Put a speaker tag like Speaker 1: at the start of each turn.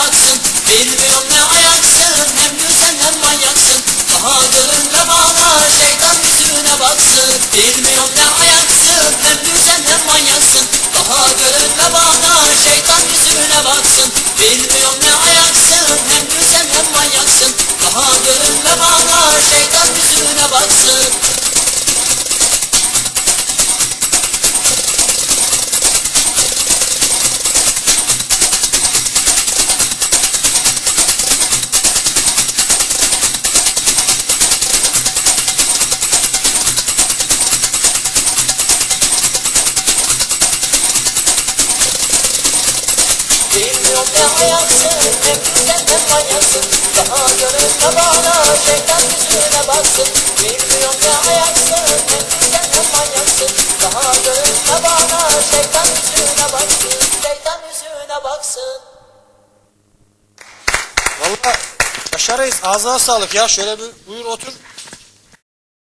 Speaker 1: Bilmiyorum ne ayaksın hem güzel hem manyaksın. Daha görünme bana şeytan yüzüne baksın. Bilmiyorum ne ayaksın hem güzel hem manyaksın. Daha görünme bana şeytan yüzüne baksın. Bilmiyorum ne Ayaksın hem güzel hem manyaksın Daha görünme bana şeytan yüzüne baksın. Ayaksın hem güzel hem manyaksın Daha görünme bana şeytan yüzüne baksın. Şeytan yüzüne baksın.
Speaker 2: Vallahi Yaşar Reis ağzına sağlık ya. Şöyle bir buyur otur.